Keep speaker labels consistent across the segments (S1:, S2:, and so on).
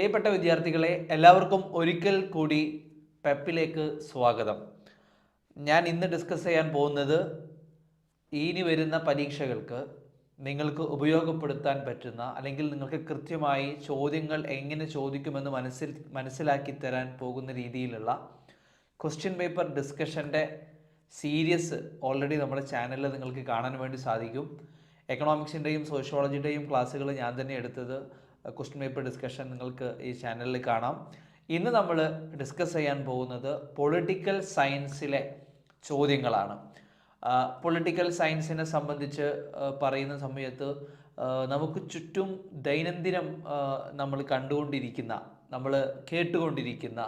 S1: പ്രിയപ്പെട്ട വിദ്യാർത്ഥികളെ എല്ലാവർക്കും ഒരിക്കൽ കൂടി പെപ്പിലേക്ക് സ്വാഗതം. ഞാൻ ഇന്ന് ഡിസ്കസ് ചെയ്യാൻ പോകുന്നത് ഇനി വരുന്ന പരീക്ഷകൾക്ക് നിങ്ങൾക്ക് ഉപയോഗപ്പെടുത്താൻ പറ്റുന്ന അല്ലെങ്കിൽ നിങ്ങൾക്ക് കൃത്യമായി ചോദ്യങ്ങൾ എങ്ങനെ ചോദിക്കുമെന്ന് മനസ്സിൽ മനസ്സിലാക്കി തരാൻ പോകുന്ന രീതിയിലുള്ള ക്വസ്റ്റ്യൻ പേപ്പർ ഡിസ്കഷന്റെ സീരിയസ് ഓൾറെഡി നമ്മുടെ ചാനലിൽ നിങ്ങൾക്ക് കാണാൻ വേണ്ടി സാധിക്കും. എക്കണോമിക്സിന്റെയും സോഷ്യോളജിയുടെയും ക്ലാസ്സുകൾ ഞാൻ തന്നെ എടുത്തത്. ക്വസ്റ്റ്യൻ പേപ്പർ ഡിസ്കഷൻ നിങ്ങൾക്ക് ഈ ചാനലിൽ കാണാം. ഇന്ന് നമ്മൾ ഡിസ്കസ് ചെയ്യാൻ പോകുന്നത് പൊളിറ്റിക്കൽ സയൻസിലെ ചോദ്യങ്ങളാണ്. പൊളിറ്റിക്കൽ സയൻസിനെ സംബന്ധിച്ച് പറയുന്ന സമയത്ത് നമുക്ക് ചുറ്റും ദൈനംദിനം നമ്മൾ കണ്ടുകൊണ്ടിരിക്കുന്ന നമ്മൾ കേട്ടുകൊണ്ടിരിക്കുന്ന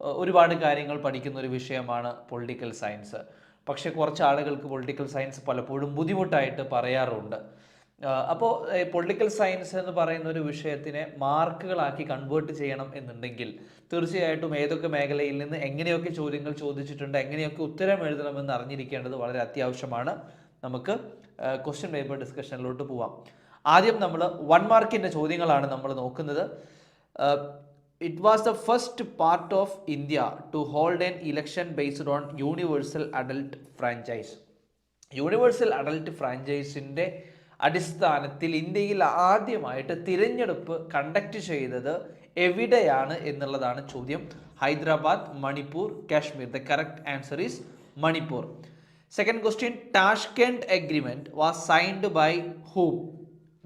S1: ഒരുപാട് കാര്യങ്ങൾ പഠിക്കുന്ന ഒരു വിഷയമാണ് പൊളിറ്റിക്കൽ സയൻസ് പക്ഷേ കുറച്ച് ആളുകൾക്ക് പൊളിറ്റിക്കൽ സയൻസ് പലപ്പോഴും ബുദ്ധിമുട്ടായിട്ട് പറയാറുണ്ട്. അപ്പോൾ പൊളിറ്റിക്കൽ സയൻസ് എന്ന് പറയുന്ന ഒരു വിഷയത്തിനെ മാർക്കുകളാക്കി കൺവേർട്ട് ചെയ്യണം എന്നുണ്ടെങ്കിൽ തീർച്ചയായിട്ടും ഏതൊക്കെ മേഖലയിൽ നിന്ന് എങ്ങനെയൊക്കെ ചോദ്യങ്ങൾ ചോദിച്ചിട്ടുണ്ട് എങ്ങനെയൊക്കെ ഉത്തരം എഴുതണമെന്ന് അറിഞ്ഞിരിക്കേണ്ടത് വളരെ അത്യാവശ്യമാണ്. നമുക്ക് ക്വസ്റ്റ്യൻ പേപ്പർ ഡിസ്കഷനിലോട്ട് പോവാം. ആദ്യം നമ്മൾ വൺ മാർക്കിന്റെ ചോദ്യങ്ങളാണ് നമ്മൾ നോക്കുന്നത്. It was the first part of India to hold an election based on universal adult franchise universal adult ഫ്രാഞ്ചൈസിന്റെ അടിസ്ഥാനത്തിൽ ഇന്ത്യയിൽ ആദ്യമായിട്ട് തിരഞ്ഞെടുപ്പ് കണ്ടക്ട് ചെയ്തത് എവിടെയാണ് എന്നുള്ളതാണ് ചോദ്യം. Hyderabad Manipur Kashmir. The correct answer is Manipur. Second question Tashkent agreement was signed by whom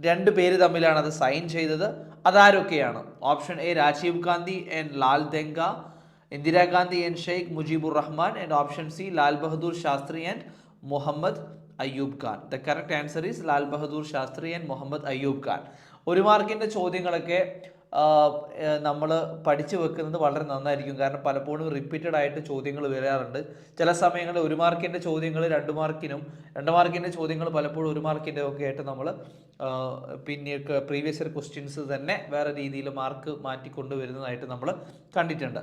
S1: രണ്ട് പേര് തമ്മിലാണ് അത് സൈൻ ചെയ്തത്. അതാരൊക്കെയാണ്? Option A Rajiv Gandhi and Laldenga Indira Gandhi and Sheikh Mujibur Rahman. And option C Lal Bahadur Shastri and Muhammad Ayub Khan. The correct answer is Lal Bahadur Shastri and Muhammad Ayub Khan. ഒരു മാർക്കിന്റെ ചോദ്യങ്ങളൊക്കെ നമ്മൾ പഠിച്ചു വെക്കുന്നത് വളരെ നന്നായിരിക്കും. കാരണം പലപ്പോഴും റിപ്പീറ്റഡ് ആയിട്ട് ചോദ്യങ്ങൾ വരാറുണ്ട്. ചില സമയങ്ങളിൽ ഒരു മാർക്കിന്റെ ചോദ്യങ്ങൾ രണ്ട് മാർക്കിനും രണ്ട് മാർക്കിന്റെ ചോദ്യങ്ങൾ പലപ്പോഴും ഒരു മാർക്കിന്റെ ഒക്കെ ആയിട്ട് നമ്മൾ പിന്നെ പ്രീവിയസ് ഇയർ ക്വസ്റ്റ്യൻസ് തന്നെ വേറെ രീതിയിൽ മാർക്ക് മാറ്റിക്കൊണ്ട് വരുന്നതായിട്ട് നമ്മൾ കണ്ടിട്ടുണ്ട്.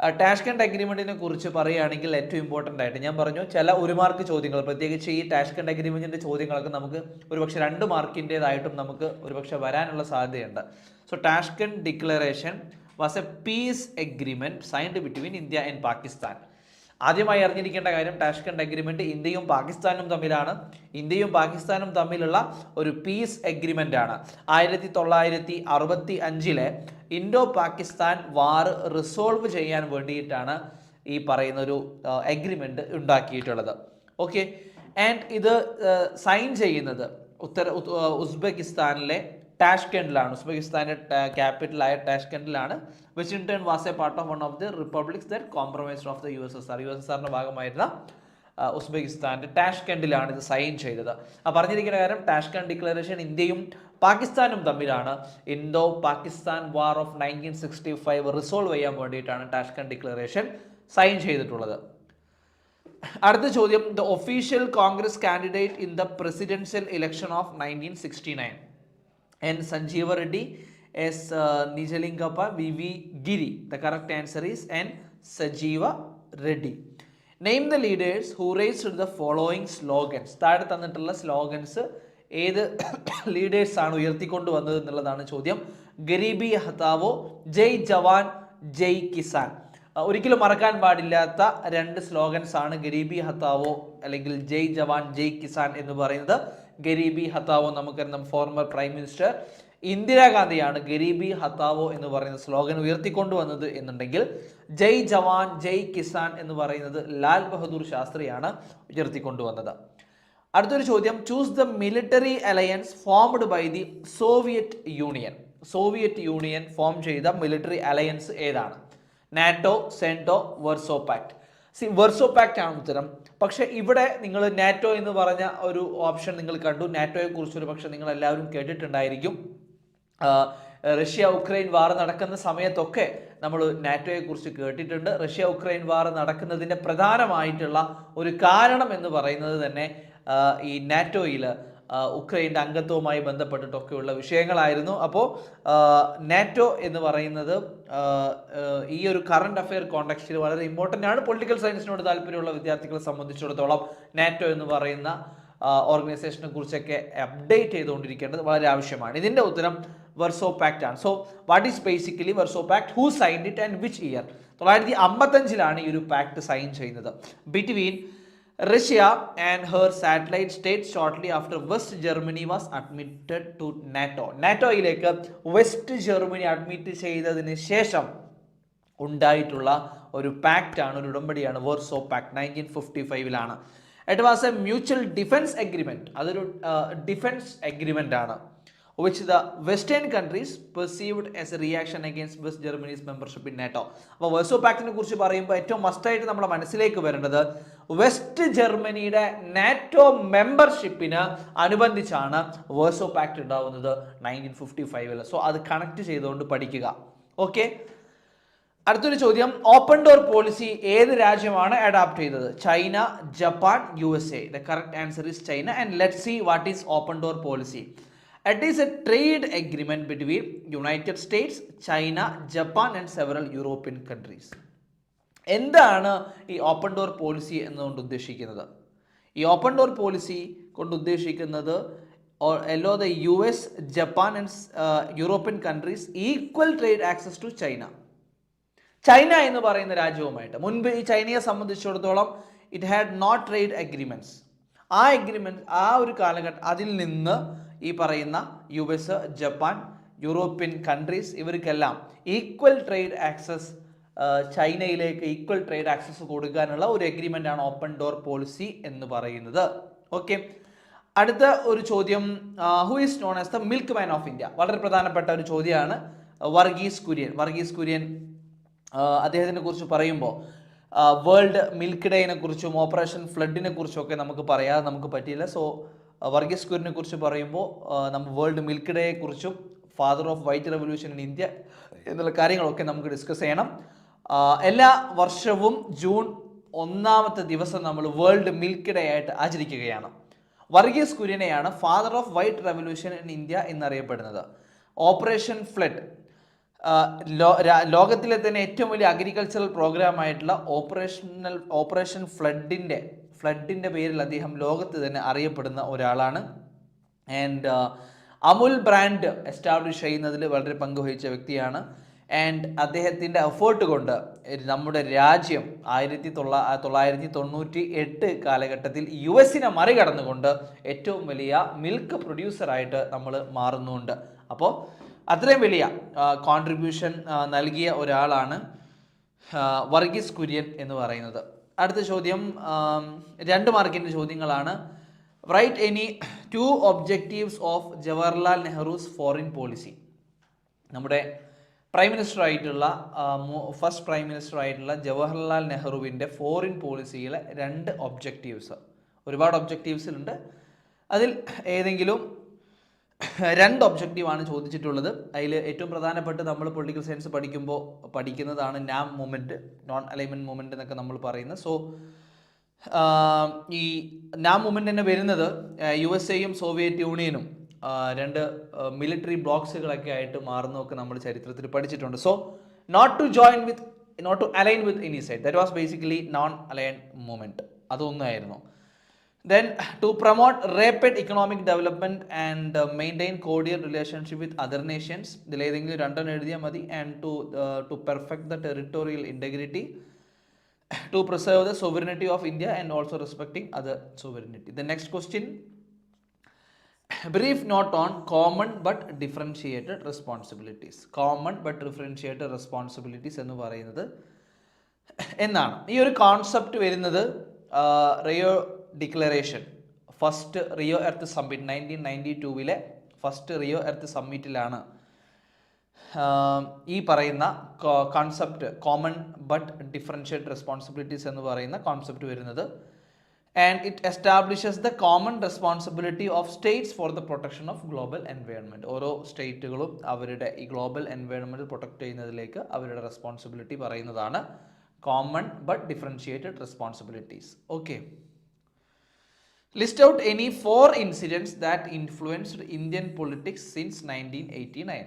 S1: ടാഷ്കൻഡ് അഗ്രിമെന്റിനെ കുറിച്ച് പറയുകയാണെങ്കിൽ ഏറ്റവും ഇമ്പോർട്ടന്റ് ആയിട്ട് ഞാൻ പറഞ്ഞു ചില ഒരു മാർക്ക് ചോദ്യങ്ങൾ പ്രത്യേകിച്ച് ഈ ടാഷ്കൻഡ് അഗ്രിമെന്റിന്റെ ചോദ്യങ്ങളൊക്കെ നമുക്ക് ഒരുപക്ഷെ രണ്ട് മാർക്കിന്റെതായിട്ടും നമുക്ക് ഒരുപക്ഷെ വരാനുള്ള സാധ്യതയുണ്ട്. So Tashkent declaration was a peace agreement signed between India and Pakistan ആദ്യമായി അറിഞ്ഞിരിക്കേണ്ട കാര്യം ടാഷ്കണ്ട് അഗ്രിമെന്റ് ഇന്ത്യയും പാകിസ്ഥാനും തമ്മിലാണ്. ഇന്ത്യയും പാകിസ്ഥാനും തമ്മിലുള്ള ഒരു പീസ് എഗ്രിമെന്റ് ആണ്. ആയിരത്തി തൊള്ളായിരത്തി അറുപത്തി അഞ്ചിലെ ഇൻഡോ പാകിസ്ഥാൻ വാർ റിസോൾവ് ചെയ്യാൻ വേണ്ടിയിട്ടാണ് ഈ പറയുന്ന ഒരു എഗ്രിമെന്റ് ഉണ്ടാക്കിയിട്ടുള്ളത്. ഓക്കെ ആൻഡ് ഇത് സൈൻ ചെയ്യുന്നത് ഉത്തര ഉസ്ബെക്കിസ്ഥാനിലെ ടാഷ്കെൻഡിലാണ് ഉസ്ബെക്കിസ്ഥാന്റെ ക്യാപിറ്റലായ ടാഷ്കെൻഡിലാണ് which was a part of one of the republics that compromise of the U S S R U S S ആറിന്റെ ഭാഗമായിരുന്ന ഉസ്ബെക്കിസ്ഥാന്റെ ടാഷ്കെൻഡിലാണ് ഇത് സൈൻ ചെയ്തത്. ആ പറഞ്ഞിരിക്കുന്ന കാര്യം ടാഷ്കൻ ഡിക്ലറേഷൻ ഇന്ത്യയും പാകിസ്ഥാനും തമ്മിലാണ്. Indo Pakistan war of nineteen sixty five resolve ചെയ്യാൻ വേണ്ടിയിട്ടാണ് ടാഷ്കൻ ഡിക്ലറേഷൻ സൈൻ ചെയ്തിട്ടുള്ളത്. അടുത്ത ചോദ്യം the official Congress candidate in the presidential election of nineteen sixty nine N Sanjiva Reddy S Nijalingappa V V Giri the correct answer is N സജീവ Reddy name the leaders who raised the following slogans താഴെ തന്നിട്ടുള്ള slogans ഏത് ലീഡേഴ്സാണ് ഉയർത്തിക്കൊണ്ട് വന്നത് എന്നുള്ളതാണ് ചോദ്യം. ഗരീബി ഹത്താവോ ജയ് ജവാൻ ജയ് കിസാൻ. ഒരിക്കലും മറക്കാൻ പാടില്ലാത്ത രണ്ട് സ്ലോഗൻസ് ആണ് ഗരീബി ഹത്താവോ അല്ലെങ്കിൽ ജയ് ജവാൻ ജയ് കിസാൻ എന്ന് പറയുന്നത്. ഗരീബി ഹത്താവോ നമുക്കറിയാം ഫോർമർ പ്രൈം മിനിസ്റ്റർ ഇന്ദിരാഗാന്ധിയാണ് ഗരീബി ഹത്താവോ എന്ന് പറയുന്ന സ്ലോഗൻ ഉയർത്തിക്കൊണ്ടുവന്നത് എന്നുണ്ടെങ്കിൽ ജയ് ജവാൻ ജയ് കിസാൻ എന്ന് പറയുന്നത് ലാൽ ബഹദൂർ ശാസ്ത്രിയാണ് ഉയർത്തിക്കൊണ്ടുവന്നത്. അടുത്തൊരു ചോദ്യം choose the military alliance formed by the Soviet Union Soviet Union form ചെയ്ത മിലിറ്ററി അലയൻസ് ഏതാണ്? NATO CENTO Warsaw Pact C Warsaw Pact ആണ് ഉത്തരം. പക്ഷേ ഇവിടെ നിങ്ങൾ നാറ്റോ എന്ന് പറഞ്ഞ ഒരു ഓപ്ഷൻ നിങ്ങൾ കണ്ടു. നാറ്റോയെ കുറിച്ച് പക്ഷേ നിങ്ങൾ എല്ലാവരും കേട്ടിട്ടുണ്ടായിരിക്കും. റഷ്യ ഉക്രൈൻ വാർ നടക്കുന്ന സമയത്തൊക്കെ നമ്മൾ നാറ്റോയെ കുറിച്ച് കേട്ടിട്ടുണ്ട്. റഷ്യ ഉക്രൈൻ വാർ നടക്കുന്നതിന്റെ പ്രധാനമായിട്ടുള്ള ഒരു കാരണം എന്ന് പറയുന്നത് തന്നെ ഈ നാറ്റോയിൽ ഉക്രൈന്റെ അംഗത്വവുമായി ബന്ധപ്പെട്ടിട്ടൊക്കെയുള്ള വിഷയങ്ങളായിരുന്നു. അപ്പോൾ നാറ്റോ എന്ന് പറയുന്നത് ഈ ഒരു കറണ്ട് അഫെയർ കോണ്ടക്സ്റ്റിൽ വളരെ ഇമ്പോർട്ടന്റ് ആണ്. പൊളിറ്റിക്കൽ സയൻസിനോട് താല്പര്യമുള്ള വിദ്യാർത്ഥികളെ സംബന്ധിച്ചിടത്തോളം നാറ്റോ എന്ന് പറയുന്ന ഓർഗനൈസേഷനെ കുറിച്ചൊക്കെ അപ്ഡേറ്റ് ചെയ്തുകൊണ്ടിരിക്കേണ്ടത് വളരെ ആവശ്യമാണ്. ഇതിന്റെ ഉത്തരം വെർസോ പാക്റ്റ് ആണ്. So what is basically Warsaw pact who signed it and which year തൊള്ളായിരത്തി അമ്പത്തഞ്ചിലാണ് ഈ ഒരു പാക്ട് സൈൻ ചെയ്യുന്നത്. Between Russia and her satellite state shortly after West Germany was admitted to NATO നാറ്റോയിലേക്ക് West Germany admit ചെയ്തതിന് ശേഷം ഉണ്ടായിട്ടുള്ള ഒരു pact ആണ് ഒരു ഉടമ്പടിയാണ് Warsaw pact nineteen fifty ഫൈവിലാണ് it was a mutual defence agreement അതൊരു ഡിഫൻസ് എഗ്രിമെന്റ് ആണ് which the western countries perceived as a reaction against West Germany's membership in NATO അപ്പോൾ വേഴ്സോ പാക്റ്റിനെ കുറിച്ച് പറയുമ്പോൾ ഏറ്റവും മസ്റ്റായിട്ട് നമ്മുടെ മനസ്സിലേക്ക് വരേണ്ടത് വെസ്റ്റ് ജർമ്മനിയുടെ നാറ്റോ മെമ്പർഷിപ്പിന് അനുബന്ധിച്ചാണ് വേഴ്സോ പാക്ട് ഉണ്ടാവുന്നത് നയന്റീൻ ഫിഫ്റ്റി ഫൈവിൽ സോ അത് കണക്ട് ചെയ്തുകൊണ്ട് പഠിക്കുക. ഓക്കെ? അടുത്തൊരു ചോദ്യം. ഓപ്പൺ ഡോർ പോളിസി ഏത് രാജ്യമാണ് അഡാപ്റ്റ് ചെയ്തത്? China Japan U S A. The correct answer is China. And let see what is open door policy it is a trade agreement between United States China Japan and several European countries എന്താണ് ഈ open door policy എന്നുകൊണ്ട് ഉദ്ദേശിക്കുന്നത്? ഈ open door policy കൊണ്ട് ഉദ്ദേശിക്കുന്നത് allow the U S Japan and European countries equal trade access to China China എന്ന് പറയുന്ന രാജ്യവുമായിട്ട്. മുൻപ് ഈ ചൈനയെ സംബന്ധിച്ചിടത്തോളം it had not trade agreements ആ അഗ്രിമെന്റ് ആ ഒരു കാലഘട്ടം അതിൽ നിന്ന് ഈ പറയുന്ന U S Japan European countries ഇവർക്കെല്ലാം ഈക്വൽ ട്രേഡ് ആക്സസ് ചൈനയിലേക്ക് ഈക്വൽ ട്രേഡ് ആക്സസ് കൊടുക്കാനുള്ള ഒരു എഗ്രിമെന്റ് ആണ് ഓപ്പൺ ഡോർ പോളിസി എന്ന് പറയുന്നത്. ഓക്കെ അടുത്ത ഒരു ചോദ്യം who is known as the milkman of India വളരെ പ്രധാനപ്പെട്ട ഒരു ചോദ്യമാണ്. വർഗീസ് കുര്യൻ. വർഗീസ് കുര്യൻ അദ്ദേഹത്തിനെ കുറിച്ച് പറയുമ്പോൾ വേൾഡ് മിൽക്ക് ഡേനെ കുറിച്ചും ഓപ്പറേഷൻ ഫ്ലഡിനെ കുറിച്ചും ഒക്കെ നമുക്ക് പറയാതെ നമുക്ക് പറ്റിയില്ല. സോ വർഗീസ് കുര്യനെ കുറിച്ച് പറയുമ്പോൾ നമ്മൾ വേൾഡ് മിൽക്ക് ഡേയെ കുറിച്ചും father of white revolution in India എന്നുള്ള കാര്യങ്ങളൊക്കെ നമുക്ക് ഡിസ്കസ് ചെയ്യണം. എല്ലാ വർഷവും ജൂൺ ഒന്നാമത്തെ ദിവസം നമ്മൾ വേൾഡ് മിൽക്ക് ഡേ ആയിട്ട് ആചരിക്കുകയാണ്. Varghese കുര്യനെയാണ് father of white revolution in India എന്നറിയപ്പെടുന്നത്. ഓപ്പറേഷൻ ഫ്ലഡ് ലോകത്തിലെ തന്നെ ഏറ്റവും വലിയ അഗ്രികൾച്ചറൽ പ്രോഗ്രാം ആയിട്ടുള്ള ഓപ്പറേഷണൽ ഓപ്പറേഷൻ ഫ്ലഡിന്റെ ഫ്ലഡിന്റെ പേരിൽ അദ്ദേഹം ലോകത്ത് തന്നെ അറിയപ്പെടുന്ന ഒരാളാണ്. ആൻഡ് അമുൽ ബ്രാൻഡ് എസ്റ്റാബ്ലിഷ് ചെയ്യുന്നതിൽ വളരെ പങ്കുവഹിച്ച വ്യക്തിയാണ്. ആൻഡ് അദ്ദേഹത്തിന്റെ എഫേർട്ട് കൊണ്ട് നമ്മുടെ രാജ്യം ആയിരത്തി തൊള്ള തൊള്ളായിരത്തി തൊണ്ണൂറ്റി എട്ട് കാലഘട്ടത്തിൽ യു എസിനെ മറികടന്നുകൊണ്ട് ഏറ്റവും വലിയ മിൽക്ക് പ്രൊഡ്യൂസറായിട്ട് നമ്മൾ മാറുന്നുണ്ട്. അപ്പോൾ അത്രയും വലിയ കോൺട്രിബ്യൂഷൻ നൽകിയ ഒരാളാണ് വർഗീസ് കുര്യൻ എന്ന് പറയുന്നത്. അടുത്ത ചോദ്യം രണ്ട് മാർക്കിന്റെ ചോദ്യങ്ങളാണ്. Write any two objectives of Jawaharlal Nehru's foreign policy നമ്മുടെ പ്രൈം മിനിസ്റ്റർ ആയിട്ടുള്ള ഫസ്റ്റ് പ്രൈം മിനിസ്റ്റർ ആയിട്ടുള്ള ജവഹർലാൽ നെഹ്റുവിന്റെ ഫോറിൻ പോളിസിയിലെ രണ്ട് ഒബ്ജക്റ്റീവ്സ് ഒരുപാട് ഒബ്ജക്റ്റീവ്സിലുണ്ട് അതിൽ ഏതെങ്കിലും രണ്ട് ഒബ്ജക്റ്റീവാണ് ചോദിച്ചിട്ടുള്ളത്. അതിൽ ഏറ്റവും പ്രധാനപ്പെട്ട് നമ്മൾ പൊളിറ്റിക്കൽ സയൻസ് പഠിക്കുമ്പോൾ പഠിക്കുന്നതാണ് നാം മൂമെന്റ് നോൺ അലൈൻമെന്റ് മൂമെന്റ് എന്നൊക്കെ നമ്മൾ പറയുന്നത്. സോ ഈ നാം മൂവ്മെന്റ് തന്നെ വരുന്നത് യു എസ് എയും സോവിയറ്റ് യൂണിയനും രണ്ട് മിലിറ്ററി ബ്ലോക്സുകളൊക്കെ ആയിട്ട് മാറുന്നതൊക്കെ നമ്മൾ ചരിത്രത്തിൽ പഠിച്ചിട്ടുണ്ട്. So not to join with not to align with any side that was basically non align movement അതൊന്നായിരുന്നു then to promote rapid economic development and maintain cordial relationship with other nations ഇതിലേതെങ്കിലും രണ്ടെണ്ണം എഴുതിയാൽ മതി. And to to perfect the territorial integrity to preserve the sovereignty of India and also respecting other sovereignty. The next question brief note on common but differentiated responsibilities common but differentiated responsibilities എന്ന് പറയുന്നത് എന്നാണ്. ഈ ഒരു concept വരുന്നത് Rio declaration first Rio earth summit nineteen ninety ടൂവിലെ first Rio earth സമ്മിറ്റിലാണ് ഈ പറയുന്ന concept common but differentiated responsibilities എന്ന് പറയുന്ന കോൺസെപ്റ്റ് വരുന്നത്. And it establishes the common responsibility of states for the protection of global environment ഓരോ സ്റ്റേറ്റുകളും അവരുടെ ഈ ഗ്ലോബൽ എൻവയോൺമെന്റ് പ്രൊട്ടക്ട് ചെയ്യുന്നതിലേക്ക് അവരുടെ റെസ്പോൺസിബിലിറ്റി പറയുന്നതാണ് common but differentiated responsibilities okay list out any four incidents that influenced Indian politics since nineteen eighty nine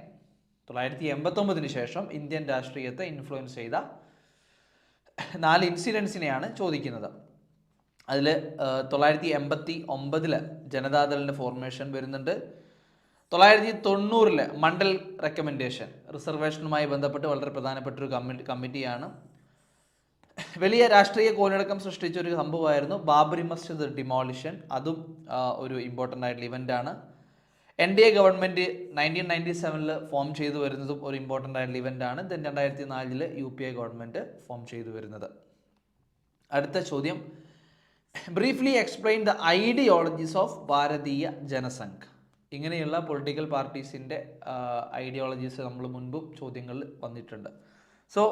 S1: തൊള്ളായിരത്തി എൺപത്തൊമ്പതിന് ശേഷം Indian രാഷ്ട്രീയത്തെ ഇൻഫ്ലുവൻസ് ചെയ്ത നാല് ഇൻസിഡൻസിനെയാണ് ചോദിക്കുന്നത്. അതിൽ തൊള്ളായിരത്തി എൺപത്തി ഒമ്പതിൽ ജനതാദളിന്റെ ഫോർമേഷൻ വരുന്നുണ്ട്. തൊള്ളായിരത്തി തൊണ്ണൂറിൽ മണ്ഡൽ റെക്കമെൻഡേഷൻ റിസർവേഷനുമായി ബന്ധപ്പെട്ട് വളരെ പ്രധാനപ്പെട്ട ഒരു കമ്മിറ്റി കമ്മിറ്റിയാണ്. വലിയ രാഷ്ട്രീയ കോലടക്കം സൃഷ്ടിച്ച ഒരു സംഭവമായിരുന്നു ബാബറി മസ്ജിദ് ഡിമോളിഷൻ അതും ഒരു ഇമ്പോർട്ടന്റ് ആയിട്ടുള്ള ഇവന്റ് ആണ്. N D A government nineteen ninety സെവനിൽ ഫോം ചെയ്തു വരുന്നതും ഒരു ഇമ്പോർട്ടന്റ് ആയിട്ടുള്ള ഇവന്റ് ആണ്. ദെൻ രണ്ടായിരത്തി നാലിൽ U P A government form ചെയ്തു വരുന്നത്. അടുത്ത ചോദ്യം briefly explain the ideologies of Bharatiya Jana Sangh ഇങ്ങനെയുള്ള പൊളിറ്റിക്കൽ പാർട്ടീസിന്റെ ഐഡിയോളജീസ് നമ്മൾ മുൻപും ചോദ്യങ്ങളിൽ വന്നിട്ടുണ്ട് so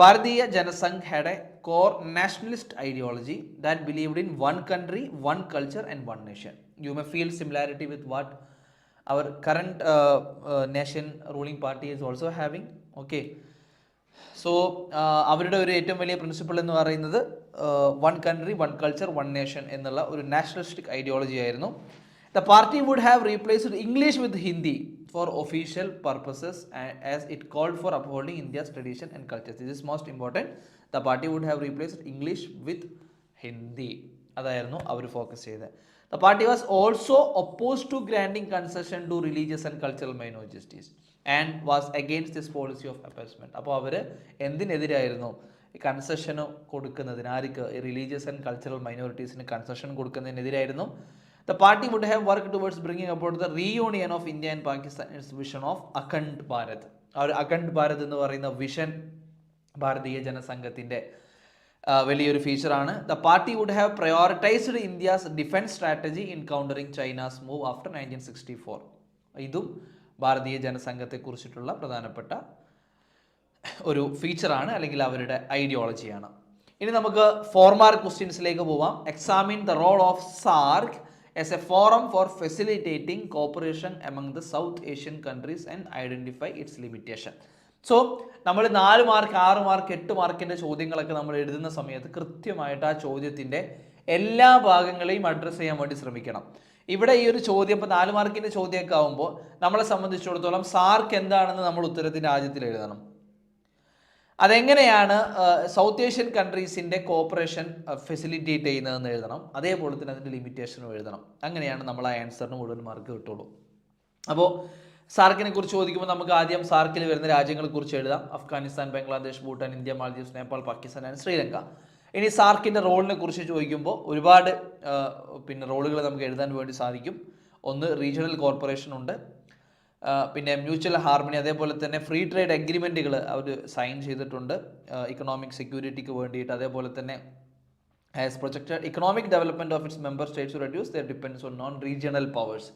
S1: Bharatiya Jana Sangh core nationalist ideology that believed in one country, one culture, and one nation. You may feel similarity with what our current uh, uh, nation ruling party is also having. Okay. So അവരുടെ ഒരു ഏറ്റവും വലിയ principle എന്ന് പറയുന്നത് one country one culture one nation എന്നുള്ള ഒരു nationalistic ideology ആയിരുന്നു. The party would have replaced English with Hindi for official purposes as it called for upholding India's tradition and culture this is most important the party would have replaced English with Hindi അതായിരുന്നു അവർ focus ചെയ്തത്. The party was also oppose to granting concession to religious and cultural minorities and was against this policy of appeasement അപ്പോൾ അവർ എന്തിനെതിരായിരുന്നു? കൺസെഷന് കൊടുക്കുന്നതിന് ആർക്ക്? Religious and cultural മൈനോറിറ്റീസിന് concession കൊടുക്കുന്നതിനെതിരായിരുന്നു. The party would have work towards bringing about the reunion of India and Pakistan its vision of Akhand Bharat ആ ഒരു അഖണ്ഡ് ഭാരത് എന്ന് പറയുന്ന വിഷൻ ഭാരതീയ ജനസംഘത്തിന്റെ വലിയൊരു ഫീച്ചറാണ് the party would have prioritised India's defence strategy in countering China's move after nineteen sixty four ഇതും ഭാരതീയ ജനസംഘത്തെക്കുറിച്ചിട്ടുള്ള പ്രധാനപ്പെട്ട ഒരു ഫീച്ചറാണ് അല്ലെങ്കിൽ അവരുടെ ഐഡിയോളജിയാണ് ഇനി നമുക്ക് ഫോർമാർ ക്വസ്റ്റ്യൻസിലേക്ക് പോവാം. Examine the role of SAARC as a forum for facilitating cooperation among the South Asian countries and identify its limitation so നമ്മൾ നാല് മാർക്ക് ആറ് മാർക്ക് എട്ട് മാർക്കിന്റെ ചോദ്യങ്ങളൊക്കെ നമ്മൾ എഴുതുന്ന സമയത്ത് കൃത്യമായിട്ട് ആ ചോദ്യത്തിന്റെ എല്ലാ ഭാഗങ്ങളെയും അഡ്രസ്സ് ചെയ്യാൻ വേണ്ടി ശ്രമിക്കണം. ഇവിടെ ഈ ഒരു ചോദ്യം ഇപ്പോൾ നാല് മാർക്കിന്റെ ചോദ്യമൊക്കെ ആകുമ്പോൾ നമ്മളെ സംബന്ധിച്ചിടത്തോളം സാർക്ക് എന്താണെന്ന് നമ്മൾ ഉത്തരത്തിന്റെ ആദ്യത്തിൽ എഴുതണം. അതെങ്ങനെയാണ് സൗത്ത് ഏഷ്യൻ കൺട്രീസിന്റെ കോപ്പറേഷൻ ഫെസിലിറ്റേറ്റ് ചെയ്യുന്നതെന്ന് എഴുതണം. അതേപോലെ തന്നെ അതിന്റെ ലിമിറ്റേഷനും എഴുതണം. അങ്ങനെയാണ് നമ്മൾ ആ ആൻസറിന് മുഴുവൻ മാർക്ക് കിട്ടുള്ളൂ. അപ്പോൾ സാർക്കിനെ കുറിച്ച് ചോദിക്കുമ്പോൾ നമുക്ക് ആദ്യം സാർക്കിൽ വരുന്ന രാജ്യങ്ങളെ കുറിച്ച് എഴുതാം. Afghanistan Bangladesh Bhutan India Maldives Nepal Pakistan and Sri Lanka. ഇനി സാർക്കിന്റെ റോളിനെ കുറിച്ച് ചോദിക്കുമ്പോൾ ഒരുപാട് പിന്നെ റോളുകൾ നമുക്ക് എഴുതാൻ വേണ്ടി സാധിക്കും. ഒന്ന് റീജിയണൽ കോർപ്പറേഷൻ ഉണ്ട്. പിന്നെ മ്യൂച്വൽ ഹാർമണി അതേപോലെ തന്നെ ഫ്രീ ട്രേഡ് അഗ്രിമെന്റുകൾ അവർ സൈൻ ചെയ്തിട്ടുണ്ട്. ഇക്കണോമിക് സെക്യൂരിറ്റിക്ക് വേണ്ടിയിട്ട് അതേപോലെ തന്നെ as projected economic development of its member states reduce their depends on non regional powers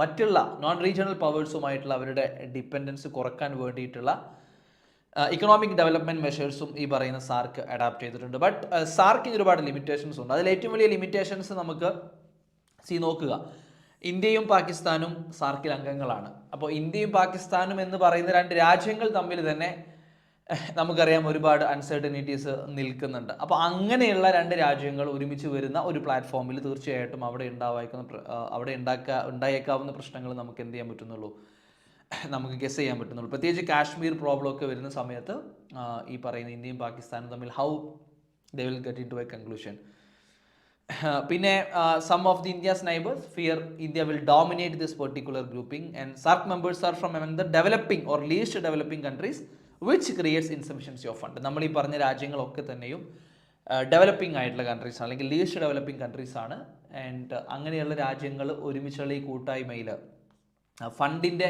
S1: മറ്റുള്ള നോൺ റീജിയണൽ പവേഴ്സുമായിട്ടുള്ള അവരുടെ ഡിപ്പെൻഡൻസ് കുറയ്ക്കാൻ വേണ്ടിയിട്ടുള്ള ഇക്കണോമിക് ഡെവലപ്മെന്റ് മെഷേഴ്സും ഈ പറയുന്ന സാർക്ക് അഡാപ്റ്റ് ചെയ്തിട്ടുണ്ട്. ബട്ട് സാർക്കിന് ഒരുപാട് ലിമിറ്റേഷൻസ് ഉണ്ട്. അതിൽ ഏറ്റവും വലിയ ലിമിറ്റേഷൻസ് നമുക്ക് സി നോക്കുക. ഇന്ത്യയും പാകിസ്ഥാനും സാർക്കിൽ അംഗങ്ങളാണ്. അപ്പോൾ ഇന്ത്യയും പാകിസ്ഥാനും എന്ന് പറയുന്ന രണ്ട് രാജ്യങ്ങൾ തമ്മിൽ തന്നെ നമുക്കറിയാം ഒരുപാട് അൺസർട്ടനിറ്റീസ് നിൽക്കുന്നുണ്ട്. അപ്പോൾ അങ്ങനെയുള്ള രണ്ട് രാജ്യങ്ങൾ ഒരുമിച്ച് വരുന്ന ഒരു പ്ലാറ്റ്ഫോമിൽ തീർച്ചയായിട്ടും അവിടെ ഉണ്ടാവാക്കുന്ന അവിടെ ഉണ്ടാക്കാ ഉണ്ടായേക്കാവുന്ന പ്രശ്നങ്ങൾ നമുക്ക് എന്ത് ചെയ്യാൻ പറ്റുന്നുള്ളൂ? നമുക്ക് ഗസ് ചെയ്യാൻ പറ്റുന്നുള്ളൂ. പ്രത്യേകിച്ച് കാശ്മീർ പ്രോബ്ലം ഒക്കെ വരുന്ന സമയത്ത് ഈ പറയുന്ന ഇന്ത്യയും പാകിസ്ഥാനും തമ്മിൽ how they will get in to a conclusion പിന്നെ some of the India's neighbours fear India will dominate this particular grouping and SAARC members are from among the developing or least developing countries which creates insufficiency of fund നമ്മൾ ഈ പറഞ്ഞ രാജ്യങ്ങളൊക്കെ തന്നെയും developing ആയിട്ടുള്ള countries അല്ലെങ്കിൽ least developing countries ആണ്. And അങ്ങനെയുള്ള രാജ്യങ്ങൾ ഒരുമിച്ചുള്ള ഈ കൂട്ടായ്മയിൽ ഫണ്ടിന്റെ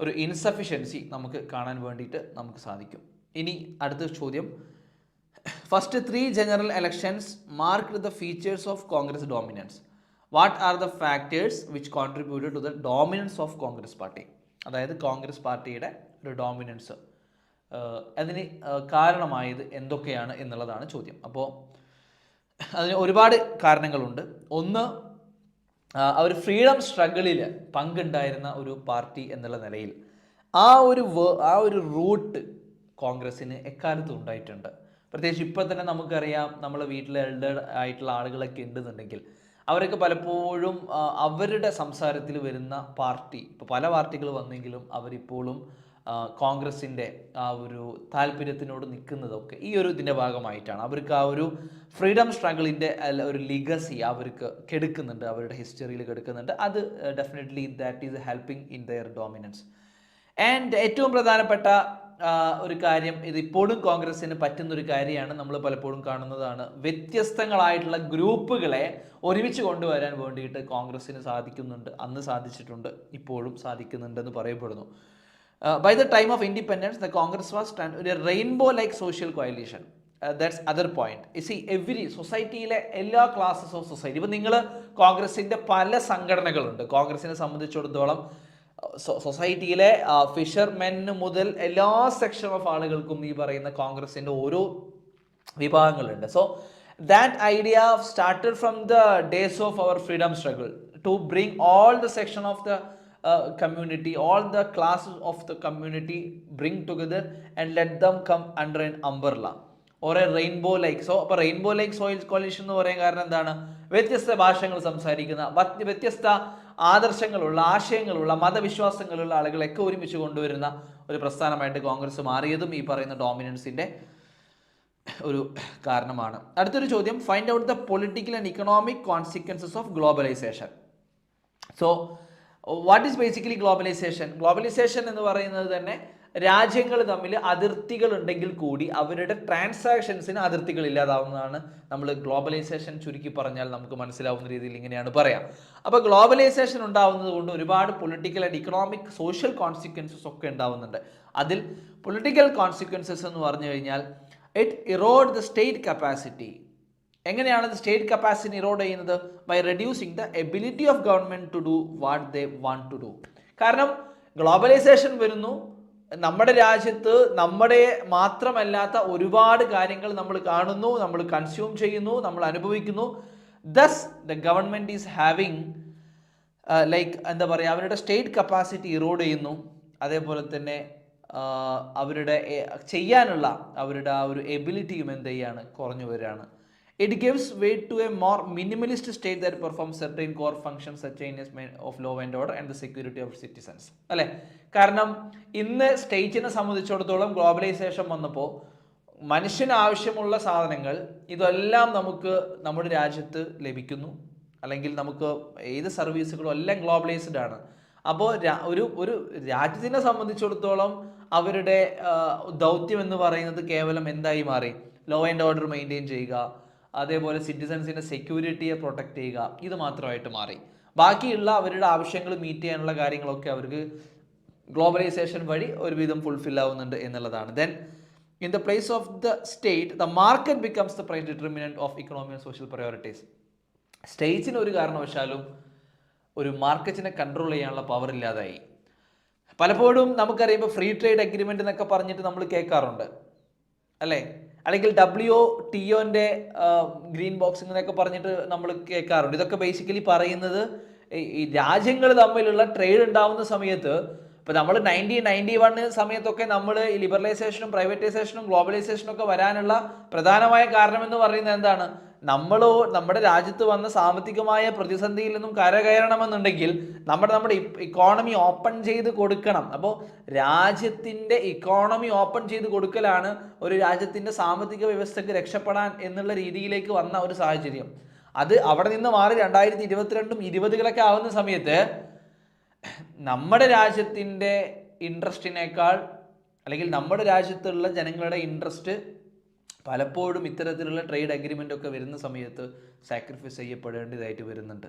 S1: ഒരു ഇൻസഫിഷ്യൻസി നമുക്ക് കാണാൻ വേണ്ടിയിട്ട് നമുക്ക് സാധിക്കും. ഇനി അടുത്ത ചോദ്യം. First three general elections mark the features of Congress dominance what are the factors which contributed to the dominance of Congress party അതായത് കോൺഗ്രസ് പാർട്ടിയുടെ ഒരു ഡോമിനൻസ് അതിന് കാരണമായത് എന്തൊക്കെയാണ് എന്നുള്ളതാണ് ചോദ്യം. അപ്പോൾ അതിന് ഒരുപാട് കാരണങ്ങളുണ്ട്. ഒന്ന് ഒരു ഫ്രീഡം സ്ട്രഗിളിൽ പങ്കുണ്ടായിരുന്ന ഒരു പാർട്ടി എന്നുള്ള നിലയിൽ ആ ഒരു ആ ഒരു റൂട്ട് കോൺഗ്രസ്സിന് എക്കാലത്തും ഉണ്ടായിട്ടുണ്ട്. പ്രത്യേകിച്ച് ഇപ്പോൾ തന്നെ നമുക്കറിയാം നമ്മളെ വീട്ടിലെ എൽഡർ ആയിട്ടുള്ള ആളുകളൊക്കെ ഉണ്ടെന്നുണ്ടെങ്കിൽ അവരൊക്കെ പലപ്പോഴും അവരുടെ സംസാരത്തിൽ വരുന്ന പാർട്ടി ഇപ്പോൾ പല പാർട്ടികൾ വന്നെങ്കിലും അവരിപ്പോഴും കോൺഗ്രസിന്റെ ആ ഒരു താല്പര്യത്തിനോട് നിൽക്കുന്നതൊക്കെ ഈ ഒരു ഇതിന്റെ ഭാഗമായിട്ടാണ്. അവർക്ക് ആ ഒരു ഫ്രീഡം സ്ട്രഗിളിന്റെ ഒരു ലിഗസി അവർക്ക് കെടുക്കുന്നുണ്ട് അവരുടെ ഹിസ്റ്ററിയിൽ കെടുക്കുന്നുണ്ട്. അത് definitely that is helping in their dominance and ഏറ്റവും പ്രധാനപ്പെട്ട ഒരു കാര്യം ഇത് ഇപ്പോഴും കോൺഗ്രസിന് പറ്റുന്ന ഒരു കാര്യമാണ്. നമ്മൾ പലപ്പോഴും കാണുന്നതാണ്. വ്യത്യസ്തങ്ങളായിട്ടുള്ള ഗ്രൂപ്പുകളെ ഒരുമിച്ച് കൊണ്ടുവരാൻ വേണ്ടിയിട്ട് കോൺഗ്രസിന് സാധിക്കുന്നുണ്ട് അന്ന് സാധിച്ചിട്ടുണ്ട് ഇപ്പോഴും സാധിക്കുന്നുണ്ടെന്ന് പറയപ്പെടുന്നു. By the time of independence the Congress was ഒരു rainbow like social coalition that's other point see every സൊസൈറ്റിയിലെ എല്ലാ ക്ലാസ്സസ് ഓഫ് സൊസൈറ്റി ഇപ്പം നിങ്ങൾ കോൺഗ്രസിന്റെ പല സംഘടനകളുണ്ട്. കോൺഗ്രസിനെ സംബന്ധിച്ചിടത്തോളം സൊ- സൊസൈറ്റിയിലെ ഫിഷർമെന് മുതൽ എല്ലാ സെക്ഷൻ ഓഫ് ആളുകൾക്കും ഈ പറയുന്ന കോൺഗ്രസിന്റെ ഓരോ വിഭാഗങ്ങളുണ്ട്. So that idea started from the days of our freedom struggle to bring all the section of the community all the classes of the community bring together and let them come under an umbrella or a rainbow like so അപ്പോൾ rainbow like സോയിൽ coalition എന്ന് പറയാൻ കാരണം എന്താണ്? വ്യത്യസ്ത ഭാഷകൾ സംസാരിക്കുന്ന വ്യത്യസ്ത ആദർശങ്ങളുള്ള ആശയങ്ങളുള്ള മതവിശ്വാസങ്ങളുള്ള ആളുകളൊക്കെ ഒരുമിച്ച് കൊണ്ടുവരുന്ന ഒരു പ്രസ്ഥാനമായിട്ട് കോൺഗ്രസ് മാറിയതും ഈ പറയുന്ന ഡോമിനൻസിന്റെ ഒരു കാരണമാണ്. അടുത്തൊരു ചോദ്യം find out the political and economic consequences of globalisation so what is basically globalisation globalisation എന്ന് പറയുന്നത് തന്നെ രാജ്യങ്ങൾ തമ്മിൽ അതിർത്തികൾ ഉണ്ടെങ്കിൽ കൂടി അവരുടെ ട്രാൻസാക്ഷൻസിന് അതിർത്തികൾ ഇല്ലാതാവുന്നതാണ് നമ്മൾ ഗ്ലോബലൈസേഷൻ ചുരുക്കി പറഞ്ഞാൽ നമുക്ക് മനസ്സിലാവുന്ന രീതിയിൽ ഇങ്ങനെയാണ് പറയാം. അപ്പോൾ ഗ്ലോബലൈസേഷൻ ഉണ്ടാവുന്നത് കൊണ്ട് ഒരുപാട് political and economic social consequences ഒക്കെ ഉണ്ടാവുന്നുണ്ട്. അതിൽ പൊളിറ്റിക്കൽ കോൺസിക്വൻസസ് എന്ന് പറഞ്ഞു കഴിഞ്ഞാൽ it erode the state capacity എങ്ങനെയാണ് സ്റ്റേറ്റ് കപ്പാസിറ്റി ഇറോഡ് ചെയ്യുന്നത്? By reducing the ability of government to do what they want to do കാരണം ഗ്ലോബലൈസേഷൻ വരുന്നു. നമ്മുടെ രാജ്യത്ത് നമ്മുടെ മാത്രമല്ലാത്ത ഒരുപാട് കാര്യങ്ങൾ നമ്മൾ കാണുന്നു നമ്മൾ കൺസ്യൂം ചെയ്യുന്നു നമ്മൾ അനുഭവിക്കുന്നു. Thus the government is having like എന്താ പറയുക അവരുടെ സ്റ്റേറ്റ് കപ്പാസിറ്റി ഇറോഡ് ചെയ്യുന്നു. അതേപോലെ തന്നെ അവരുടെ ചെയ്യാനുള്ള അവരുടെ ആ ഒരു എബിലിറ്റിയും എന്ത് ചെയ്യാണ്? കുറഞ്ഞു വരികയാണ്. It gives way to a more minimalist state that perform certain core function such of law and order and the security of citizens അല്ലേ? കാരണം ഇന്ന് സ്റ്റേറ്റിനെ സംബന്ധിച്ചിടത്തോളം ഗ്ലോബലൈസേഷൻ വന്നപ്പോൾ മനുഷ്യന് ആവശ്യമുള്ള സാധനങ്ങൾ ഇതെല്ലാം നമുക്ക് നമ്മുടെ രാജ്യത്ത് ലഭിക്കുന്നു. അല്ലെങ്കിൽ നമുക്ക് ഏത് സർവീസുകളും എല്ലാം ഗ്ലോബലൈസ്ഡ് ആണ്. അപ്പോൾ ഒരു ഒരു രാജ്യത്തിനെ സംബന്ധിച്ചിടത്തോളം അവരുടെ ദൗത്യം എന്ന് പറയുന്നത് കേവലം എന്തായി മാറി? ലോ ആൻഡ് ഓർഡർ മെയിന്റെയിൻ ചെയ്യുക അതേപോലെ സിറ്റിസൺസിന്റെ സെക്യൂരിറ്റിയെ പ്രൊട്ടക്റ്റ് ചെയ്യുക. ഇത് മാത്രമായിട്ട് മാറി. ബാക്കിയുള്ള അവരുടെ ആവശ്യങ്ങൾ മീറ്റ് ചെയ്യാനുള്ള കാര്യങ്ങളൊക്കെ അവർക്ക് ഗ്ലോബലൈസേഷൻ വഴി ഒരുവിധം ഫുൾഫിൽ ആവുന്നുണ്ട് എന്നുള്ളതാണ്. Then in the place of the state the market becomes the price determinant of economy and social priorities സ്റ്റേറ്റ്സിന് ഒരു കാരണവശാലും ഒരു മാർക്കറ്റിനെ കൺട്രോൾ ചെയ്യാനുള്ള പവർ ഇല്ലാതായി. പലപ്പോഴും നമുക്കറിയുമ്പോൾ ഫ്രീ ട്രേഡ് അഗ്രിമെന്റ് എന്നൊക്കെ പറഞ്ഞിട്ട് നമ്മൾ കേൾക്കാറുണ്ട്. അല്ലേ? അല്ലെങ്കിൽ ഡബ്ല്യു ടി ഒന്റെ ഗ്രീൻ ബോക്സിംഗ് എന്നൊക്കെ പറഞ്ഞിട്ട് നമ്മൾ കേൾക്കാറുണ്ട്. ഇതൊക്കെ ബേസിക്കലി പറയുന്നത് ഈ- രാജ്യങ്ങൾ തമ്മിലുള്ള ട്രേഡ് ഉണ്ടാവുന്ന സമയത്ത് ഇപ്പോൾ നമ്മൾ നയന്റീൻ നയന്റി വൺ സമയത്തൊക്കെ നമ്മൾ ഈ ലിബറലൈസേഷനും പ്രൈവറ്റൈസേഷനും ഗ്ലോബലൈസേഷനും ഒക്കെ വരാനുള്ള പ്രധാനമായ കാരണം എന്ന് പറയുന്നത് എന്താണ്? നമ്മൾ നമ്മുടെ രാജ്യത്ത് വന്ന സാമ്പത്തികമായ പ്രതിസന്ധിയിൽ നിന്നും കരകയറണമെന്നുണ്ടെങ്കിൽ നമ്മുടെ നമ്മുടെ ഇക്കോണമി ഓപ്പൺ ചെയ്ത് കൊടുക്കണം. അപ്പോൾ രാജ്യത്തിന്റെ ഇക്കോണമി ഓപ്പൺ ചെയ്ത് കൊടുക്കലാണ് ഒരു രാജ്യത്തിന്റെ സാമ്പത്തിക വ്യവസ്ഥയ്ക്ക് രക്ഷപ്പെടാൻ എന്നുള്ള രീതിയിലേക്ക് വന്ന ഒരു സാഹചര്യം. അത് അവിടെ നിന്ന് മാറി രണ്ടായിരത്തി ഇരുപത്തിരണ്ടും ഇരുപതുകളൊക്കെ ആവുന്ന സമയത്ത് നമ്മുടെ രാജ്യത്തിന്റെ ഇൻട്രസ്റ്റിനേക്കാൾ അല്ലെങ്കിൽ നമ്മുടെ രാജ്യത്തുള്ള ജനങ്ങളുടെ ഇൻട്രസ്റ്റ് പലപ്പോഴും ഇത്തരത്തിലുള്ള ട്രേഡ് അഗ്രിമെന്റ് ഒക്കെ വരുന്ന സമയത്ത് സാക്രിഫൈസ് ചെയ്യപ്പെടേണ്ടതായിട്ട് വരുന്നുണ്ട്.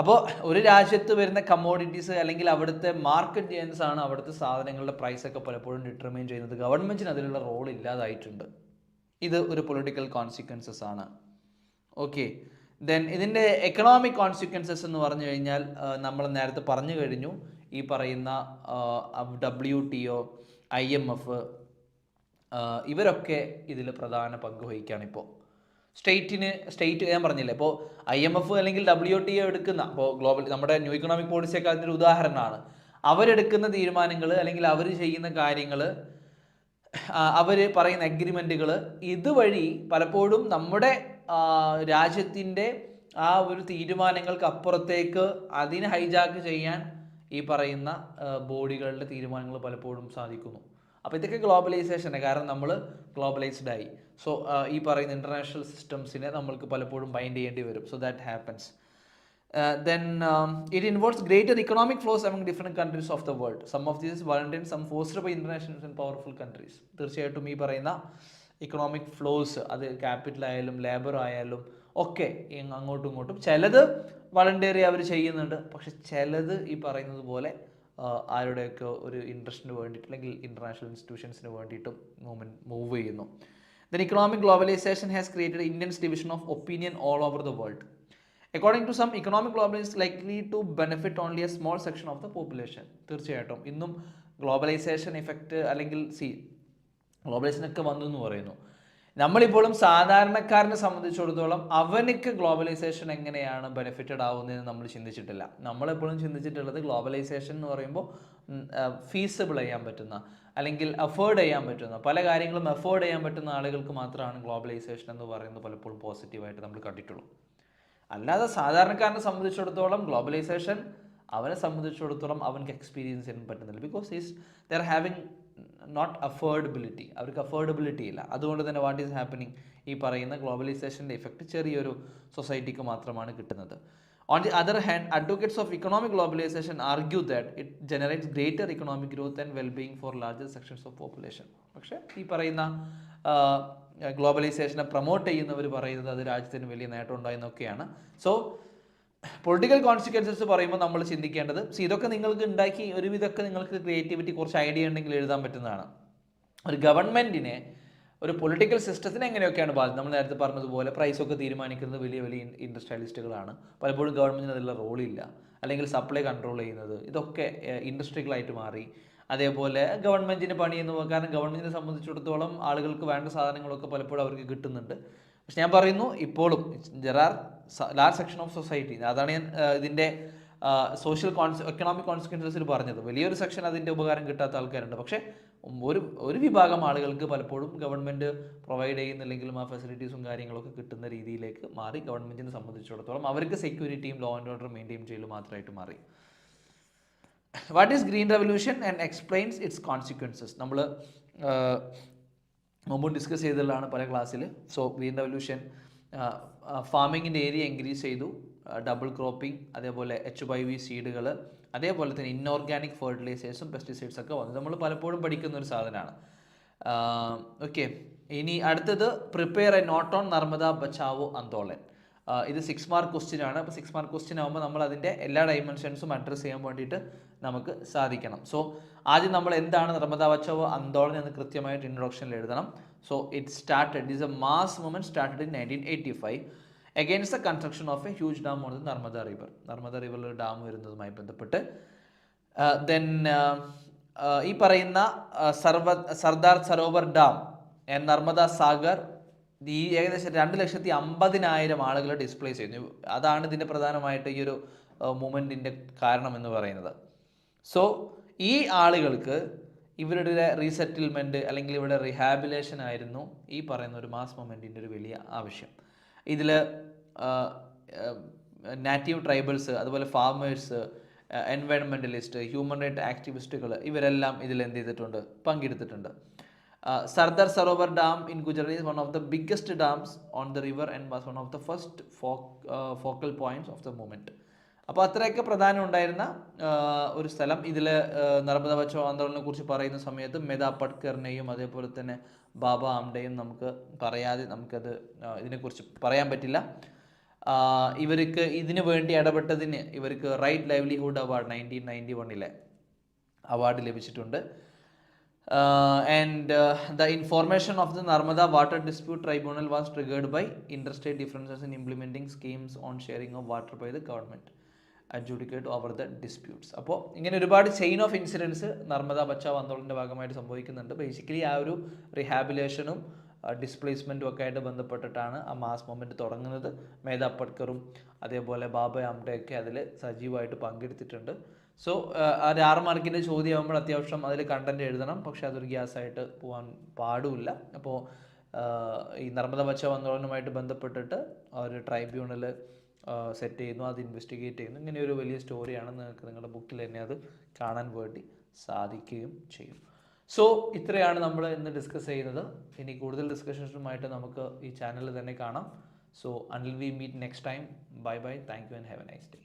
S1: അപ്പോൾ ഒരു രാജ്യത്ത് വരുന്ന കമ്മോഡിറ്റീസ് അല്ലെങ്കിൽ അവിടുത്തെ മാർക്കറ്റ് ജെയിൻസ് ആണ് അവിടുത്തെ സാധനങ്ങളുടെ പ്രൈസ് ഒക്കെ പലപ്പോഴും ഡിറ്റർമൈൻ ചെയ്യുന്നത്. ഗവൺമെന്റിന് അതിലുള്ള റോൾ ഇല്ലാതായിട്ടുണ്ട്. ഇത് ഒരു പൊളിറ്റിക്കൽ കോൺസിക്വൻസസ് ആണ്. ഓക്കെ ദെൻ ഇതിന്റെ എക്കണോമിക് കോൺസിക്വൻസസ് എന്ന് പറഞ്ഞു കഴിഞ്ഞാൽ നമ്മൾ നേരത്തെ പറഞ്ഞു കഴിഞ്ഞു. ഈ പറയുന്ന W T O I M F ഇവരൊക്കെ ഇതിൽ പ്രധാന പങ്ക് വഹിക്കുകയാണ് ഇപ്പോൾ സ്റ്റേറ്റിന് സ്റ്റേറ്റ് ഞാൻ പറഞ്ഞില്ലേ ഇപ്പോൾ ഐ എം എഫ് അല്ലെങ്കിൽ ഡബ്ല്യു ടി എടുക്കുന്ന ഇപ്പോൾ ഗ്ലോബൽ നമ്മുടെ ന്യൂ ഇക്കണോമിക് പോളിസിയൊക്കെ അതിന്റെ ഒരു ഉദാഹരണമാണ്. അവരെടുക്കുന്ന തീരുമാനങ്ങൾ അല്ലെങ്കിൽ അവർ ചെയ്യുന്ന കാര്യങ്ങൾ അവർ പറയുന്ന അഗ്രിമെന്റുകൾ ഇതുവഴി പലപ്പോഴും നമ്മുടെ രാജ്യത്തിന്റെ ആ ഒരു തീരുമാനങ്ങൾക്ക് അപ്പുറത്തേക്ക് അതിനെ ഹൈജാക്ക് ചെയ്യാൻ ഈ പറയുന്ന ബോഡികളുടെ തീരുമാനങ്ങൾ പലപ്പോഴും സാധിക്കുന്നു. അപ്പോൾ ഇതൊക്കെ ഗ്ലോബലൈസേഷനെ കാരണം നമ്മൾ ഗ്ലോബലൈസ്ഡ് ആയി. സോ ഈ പറയുന്ന ഇന്റർനാഷണൽ സിസ്റ്റംസിനെ നമ്മൾക്ക് പലപ്പോഴും ബൈൻഡ് ചെയ്യേണ്ടി വരും. So that happens then it involves greater economic flows among different countries of the world some of these voluntary some forced by international and powerful countries തീർച്ചയായിട്ടും ഈ പറയുന്ന ഇക്കണോമിക് ഫ്ലോസ് അത് ക്യാപിറ്റൽ ആയാലും labour ആയാലും ഒക്കെ അങ്ങോട്ടും ഇങ്ങോട്ടും. ചിലത് വളണ്ടിയറി അവർ ചെയ്യുന്നുണ്ട്. പക്ഷെ ചിലത് ഈ പറയുന്നത് പോലെ ആരുടെയൊക്കെ ഒരു ഇൻട്രസ്റ്റിന് വേണ്ടിയിട്ട് അല്ലെങ്കിൽ ഇന്റർനാഷണൽ ഇൻസ്റ്റിറ്റ്യൂഷൻസിന് വേണ്ടിയിട്ടും മൂവ്മെന്റ് മൂവ് ചെയ്യുന്നു. Then economic globalisation has created Indians division of opinion all over the world according to some economic globalise likely to benefit only a small section of the population തീർച്ചയായിട്ടും. ഇന്നും globalisation effect അല്ലെങ്കിൽ സി globalisation ഒക്കെ വന്നു എന്ന് പറയുന്നു. നമ്മളിപ്പോഴും സാധാരണക്കാരനെ സംബന്ധിച്ചിടത്തോളം അവനക്ക് ഗ്ലോബലൈസേഷൻ എങ്ങനെയാണ് ബെനിഫിറ്റഡ് ആവുന്നതെന്ന് നമ്മൾ ചിന്തിച്ചിട്ടില്ല. നമ്മളെപ്പോഴും ചിന്തിച്ചിട്ടുള്ളത് ഗ്ലോബലൈസേഷൻ എന്ന് പറയുമ്പോൾ ഫീസബിൾ ചെയ്യാൻ പറ്റുന്ന അല്ലെങ്കിൽ അഫോർഡ് ചെയ്യാൻ പറ്റുന്ന പല കാര്യങ്ങളും അഫോർഡ് ചെയ്യാൻ പറ്റുന്ന ആളുകൾക്ക് മാത്രമാണ് ഗ്ലോബലൈസേഷൻ എന്ന് പറയുന്നത് പലപ്പോഴും പോസിറ്റീവായിട്ട് നമ്മൾ കണ്ടിട്ടുള്ളൂ. അല്ലാതെ സാധാരണക്കാരനെ സംബന്ധിച്ചിടത്തോളം ഗ്ലോബലൈസേഷൻ അവനെ സംബന്ധിച്ചിടത്തോളം അവനക്ക് എക്സ്പീരിയൻസ് ചെയ്യാൻ പറ്റുന്നില്ല. Because is their having not affordability അവർക്ക് അഫോർഡബിലിറ്റി ഇല്ല. അതുകൊണ്ട് തന്നെ വാട്ട് ഈസ് ഹാപ്പനിങ് ഈ പറയുന്ന ഗ്ലോബലൈസേഷന്റെ ഇഫക്റ്റ് ചെറിയൊരു സൊസൈറ്റിക്ക് മാത്രമാണ് കിട്ടുന്നത്. On the other hand advocates of economic globalisation argue that it generates greater economic growth and wellbeing for larger sections of population പക്ഷേ ഈ പറയുന്ന ഗ്ലോബലൈസേഷനെ പ്രൊമോട്ട് ചെയ്യുന്നവർ പറയുന്നത് അത് രാജ്യത്തിന് വലിയ നേട്ടം ഉണ്ടായെന്നൊക്കെയാണ് സോ പൊളിറ്റിക്കൽ കോൺസിക്വൻസസ് പറയുമ്പോൾ നമ്മൾ ചിന്തിക്കേണ്ടത് ഇതൊക്കെ നിങ്ങൾക്ക് ഉണ്ടാക്കി ഒരുവിധമൊക്കെ നിങ്ങൾക്ക് ക്രിയേറ്റിവിറ്റി കുറച്ച് ഐഡിയ ഉണ്ടെങ്കിൽ എഴുതാൻ പറ്റുന്നതാണ്. ഒരു ഗവൺമെന്റിനെ ഒരു പൊളിറ്റിക്കൽ സിസ്റ്റത്തിന് എങ്ങനെയൊക്കെയാണ് ബാധിച്ചത് നമ്മൾ നേരത്തെ പറഞ്ഞതുപോലെ പ്രൈസൊക്കെ തീരുമാനിക്കുന്നത് വലിയ വലിയ ഇൻഡസ്ട്രിയലിസ്റ്റുകളാണ് പലപ്പോഴും ഗവൺമെന്റിന് അതിലുള്ള റോളില്ല അല്ലെങ്കിൽ സപ്ലൈ കൺട്രോൾ ചെയ്യുന്നത് ഇതൊക്കെ ഇൻഡസ്ട്രികളായിട്ട് മാറി. അതേപോലെ ഗവൺമെന്റിന് പണിയെന്ന് കാരണം ഗവൺമെന്റിനെ സംബന്ധിച്ചിടത്തോളം ആളുകൾക്ക് വേണ്ട സാധനങ്ങളൊക്കെ പലപ്പോഴും അവർക്ക് കിട്ടുന്നുണ്ട്. പക്ഷെ ഞാൻ പറയുന്നു ഇപ്പോഴും are large section of society അതാണ് ഞാൻ ഇതിന്റെ സോഷ്യൽ കോൺസ് എക്കണോമിക് കോൺസിക്വൻസസിൽ പറഞ്ഞത്. വലിയൊരു സെക്ഷൻ അതിന്റെ ഉപകാരം കിട്ടാത്ത ആൾക്കാരുണ്ട്. പക്ഷേ ഒരു ഒരു വിഭാഗം ആളുകൾക്ക് പലപ്പോഴും ഗവൺമെന്റ് പ്രൊവൈഡ് ചെയ്യുന്നില്ലെങ്കിലും ആ ഫെസിലിറ്റീസും കാര്യങ്ങളൊക്കെ കിട്ടുന്ന രീതിയിലേക്ക് മാറി ഗവൺമെന്റിനെ സംബന്ധിച്ചിടത്തോളം അവർക്ക് സെക്യൂരിറ്റിയും ലോ ആൻഡ് ഓർഡർ മെയിന്റെയിൻ ചെയ്യലും മാത്രമായിട്ട് മാറി. What is green revolution and explains its consequences നമ്മൾ മുമ്പ് ഡിസ്കസ് ചെയ്തതാണ് പല ക്ലാസ്സിൽ സോ ഗ്രീൻ റെവല്യൂഷൻ ഫാമിങ്ങിന്റെ ഏരിയ ഇൻക്രീസ് ചെയ്തു. ഡബിൾ ക്രോപ്പിംഗ് അതേപോലെ എച്ച് ബൈ വി സീഡുകൾ അതേപോലെ തന്നെ ഇൻഓർഗാനിക് ഫെർട്ടിലൈസേഴ്സും പെസ്റ്റിസൈഡ്സ് ഒക്കെ വന്നു. നമ്മൾ പലപ്പോഴും പഠിക്കുന്ന ഒരു സാധനമാണ്. ഓക്കെ ഇനി അടുത്തത് prepare a note on Narmada Bachao Andolan. ഇത് സിക്സ് മാർക്ക് ക്വസ്റ്റ്യൻ ആണ്. അപ്പോൾ സിക്സ് മാർക്ക് ക്വസ്റ്റ്യൻ ആകുമ്പോൾ നമ്മൾ അതിന്റെ എല്ലാ ഡൈമെൻഷൻസും അഡ്രസ്സ് ചെയ്യാൻ വേണ്ടിയിട്ട് നമുക്ക് സാധിക്കണം. സോ ആദ്യം നമ്മൾ എന്താണ് നർമ്മദ ബച്ചാവോ അന്തോളൻ എന്ന് കൃത്യമായിട്ട് ഇൻട്രൊഡക്ഷനിൽ എഴുതണം. So it started is a mass movement started in nineteen eighty five against the construction of a huge dam on the Narmada river Narmada റിവറിൽ dam വരുന്നതുമായി ബന്ധപ്പെട്ട് ദെൻ ഈ പറയുന്ന സർവ സർദാർ സരോവർ ഡാം നർമ്മദ സാഗർ ഈ ഏകദേശം രണ്ട് ലക്ഷത്തി അമ്പതിനായിരം ആളുകൾ ഡിസ്പ്ലേസ് ചെയ്യുന്നു. അതാണ് ഇതിന്റെ പ്രധാനമായിട്ട് ഈ ഒരു മൂമെന്റിന്റെ കാരണം എന്ന് പറയുന്നത്. സോ ഈ ആളുകൾക്ക് ഇവരുടെ റീസെറ്റിൽമെന്റ് അല്ലെങ്കിൽ ഇവരുടെ റിഹാബിലേഷൻ ആയിരുന്നു ഈ പറയുന്ന ഒരു മാസ് മൊമെന്റിന്റെ ഒരു വലിയ ആവശ്യം. ഇതിൽ നാറ്റീവ് ട്രൈബൽസ് അതുപോലെ ഫാമേഴ്സ് എൻവയൺമെന്റലിസ്റ്റ് ഹ്യൂമൻ റൈറ്റ് ആക്ടിവിസ്റ്റുകൾ ഇവരെല്ലാം ഇതിൽ എന്ത് ചെയ്തിട്ടുണ്ട്? പങ്കെടുത്തിട്ടുണ്ട്. Sardar Sarovar dam in Gujarat is one of the biggest dams on the river and was one of the first focal points of the movement അപ്പോൾ അത്രയൊക്കെ പ്രധാനം ഉണ്ടായിരുന്ന ഒരു സ്ഥലം. ഇതിൽ നർമ്മദ ബച്ചോ ആന്തോളനെ കുറിച്ച് പറയുന്ന സമയത്ത് മെധാ പട്കറിനെയും അതേപോലെ തന്നെ ബാബ ആംഡെയും നമുക്ക് പറയാതെ നമുക്കത് ഇതിനെ ഇതിനെക്കുറിച്ച് പറയാൻ പറ്റില്ല. ഇവർക്ക് ഇതിനു വേണ്ടി ഇടപെട്ടതിന് ഇവർക്ക് right livelihood award nineteen ninety വണ്ണിലെ അവാർഡ് ലഭിച്ചിട്ടുണ്ട്. And the information of the Narmada water dispute tribunal was triggered by interstate differences in implementing schemes on sharing of water by the government adjudicate over the disputes അപ്പോൾ ഇങ്ങനെ ഒരുപാട് chain of incidents Narmada Bachao ആന്തോളന്റെ ഭാഗമായിട്ട് സംഭവിക്കുന്നുണ്ട്. Basically ആ ഒരു റിഹാബിലേഷനും ഡിസ്പ്ലേസ്മെന്റും ഒക്കെ ആയിട്ട് ബന്ധപ്പെട്ടിട്ടാണ് ആ മാസ് മൂവ്മെന്റ് തുടങ്ങുന്നത്. മേധാ പട്കറും അതേപോലെ ബാബ ആംഡെയൊക്കെ അതിൽ സജീവമായിട്ട് പങ്കെടുത്തിട്ടുണ്ട്. സോ ഒരു ആറ് മാർക്കിന്റെ ചോദ്യമാകുമ്പോൾ അത്യാവശ്യം അതിൽ കണ്ടന്റ് എഴുതണം. പക്ഷേ അതൊരു ഗ്യാസ് ആയിട്ട് പോകാൻ പാടുമില്ല അപ്പോൾ ഈ നർമ്മദ ബച്ചാവ് ആന്തോളനുമായിട്ട് ബന്ധപ്പെട്ടിട്ട് ഒരു ട്രൈബ്യൂണൽ സെറ്റ് ചെയ്യുന്നു. അത് ഇൻവെസ്റ്റിഗേറ്റ് ചെയ്യുന്നു. ഇങ്ങനെ ഒരു വലിയ സ്റ്റോറിയാണ് നിങ്ങൾക്ക് നിങ്ങളുടെ ബുക്കിൽ തന്നെ അത് കാണാൻ വേണ്ടി സാധിക്കുകയും ചെയ്യും. സോ ഇത്രയാണ് നമ്മൾ ഇന്ന് ഡിസ്കസ് ചെയ്യുന്നത്. ഇനി കൂടുതൽ ഡിസ്കഷൻസുമായിട്ട് നമുക്ക് ഈ ചാനലിൽ തന്നെ കാണാം. So and we meet next time bye bye thank you and have a nice day